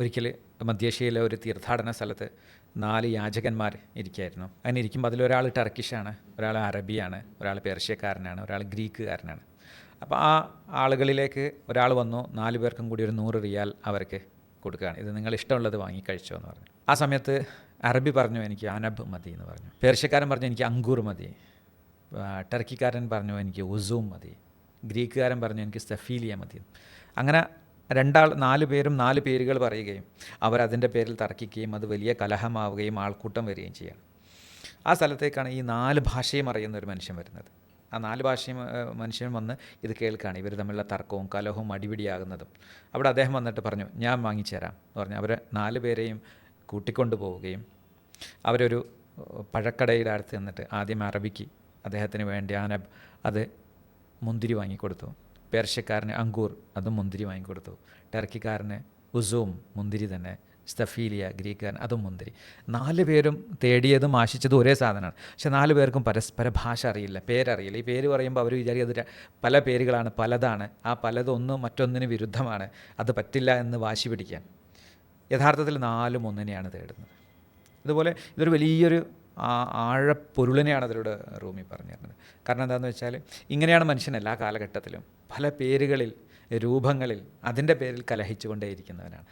ഒരിക്കൽ മധ്യേഷ്യയിലെ ഒരു തീർത്ഥാടന സ്ഥലത്ത് നാല് യാചകന്മാർ ഇരിക്കുകയായിരുന്നു അങ്ങനെ ഇരിക്കുമ്പോൾ അതിലൊരാൾ ടർക്കിഷാണ് ഒരാൾ അറബിയാണ് ഒരാൾ പേർഷ്യക്കാരനാണ് ഒരാൾ ഗ്രീക്കുകാരനാണ്. അപ്പോൾ ആ ആളുകളിലേക്ക് ഒരാൾ വന്നു നാല് പേർക്കും കൂടി ഒരു നൂറ് റിയാൽ അവർക്ക് കൊടുക്കുകയാണ്. ഇത് നിങ്ങൾ ഇഷ്ടമുള്ളത് വാങ്ങി കഴിച്ചോ എന്ന് പറഞ്ഞു. ആ സമയത്ത് അറബി പറഞ്ഞു എനിക്ക് അനബ് മതി എന്ന് പറഞ്ഞു. പേർഷ്യക്കാരൻ പറഞ്ഞു എനിക്ക് അങ്കൂർ മതി. ടർക്കിക്കാരൻ പറഞ്ഞു എനിക്ക് ഉസൂം മതി. ഗ്രീക്കുകാരൻ പറഞ്ഞു എനിക്ക് സ്റ്റഫീലിയ മതി. അങ്ങനെ രണ്ടാൾ നാല് പേരും നാല് പേരുകൾ പറയുകയും അവരതിന്റെ പേരിൽ തർക്കിക്കുകയും അത് വലിയ കലഹമാവുകയും ആൾക്കൂട്ടം വരികയും ചെയ്യണം. ആ സ്ഥലത്തേക്കാണ് ഈ നാല് ഭാഷയും അറിയുന്ന ഒരു മനുഷ്യൻ വരുന്നത്. ആ നാല് ഭാഷയും മനുഷ്യൻ വന്ന് ഇത് കേൾക്കുകയാണ് ഇവർ തമ്മിലുള്ള തർക്കവും കലഹവും അടിപിടിയാകുന്നതും. അവിടെ അദ്ദേഹം വന്നിട്ട് പറഞ്ഞു ഞാൻ വാങ്ങിച്ചു തരാം. എന്ന് പറഞ്ഞു. അവരെ നാല് പേരെയും കൂട്ടിക്കൊണ്ടു പോവുകയും അവരൊരു പഴക്കടയുടെ അടുത്ത് നിന്നിട്ട് ആദ്യം അറബിക്ക് അദ്ദേഹത്തിന് വേണ്ടി ആനബ് അത് മുന്തിരി വാങ്ങിക്കൊടുത്തു. പേർഷ്യക്കാരന് അങ്കൂർ അതും മുന്തിരി വാങ്ങിക്കൊടുത്തു. ടർക്കിക്കാരന് ഉസൂം മുന്തിരി തന്നെ. സ്റ്റഫീലിയ ഗ്രീക്കാരൻ അതും മുന്തിരി. നാല് പേരും തേടിയതും ആശിച്ചതും ഒരേ സാധനമാണ്. പക്ഷെ നാല് പേർക്കും പരസ്പര ഭാഷ അറിയില്ല പേരറിയില്ല. ഈ പേര് പറയുമ്പോൾ അവർ വിചാരിക്കും അത് പല പേരുകളാണ് പലതാണ്. ആ പലതൊന്നും മറ്റൊന്നിന് വിരുദ്ധമാണ്. അത് പറ്റില്ല എന്ന് വാശി പിടിക്കാൻ. യഥാർത്ഥത്തിൽ നാലും ഒന്നിനെയാണ് തേടുന്നത്. ഇതുപോലെ ഇതൊരു വലിയൊരു ആ- ആഴപ്പൊരുളിനെയാണ് അതിലൂടെ റൂമി പറഞ്ഞു തരുന്നത് കാരണം എന്താണെന്ന് വെച്ചാൽ ഇങ്ങനെയാണ് മനുഷ്യൻ എല്ലാ കാലഘട്ടത്തിലും പല പേരുകളിൽ രൂപങ്ങളിൽ അതിന്റെ പേരിൽ കലഹിച്ചുകൊണ്ടേയിരിക്കുന്നവനാണ്.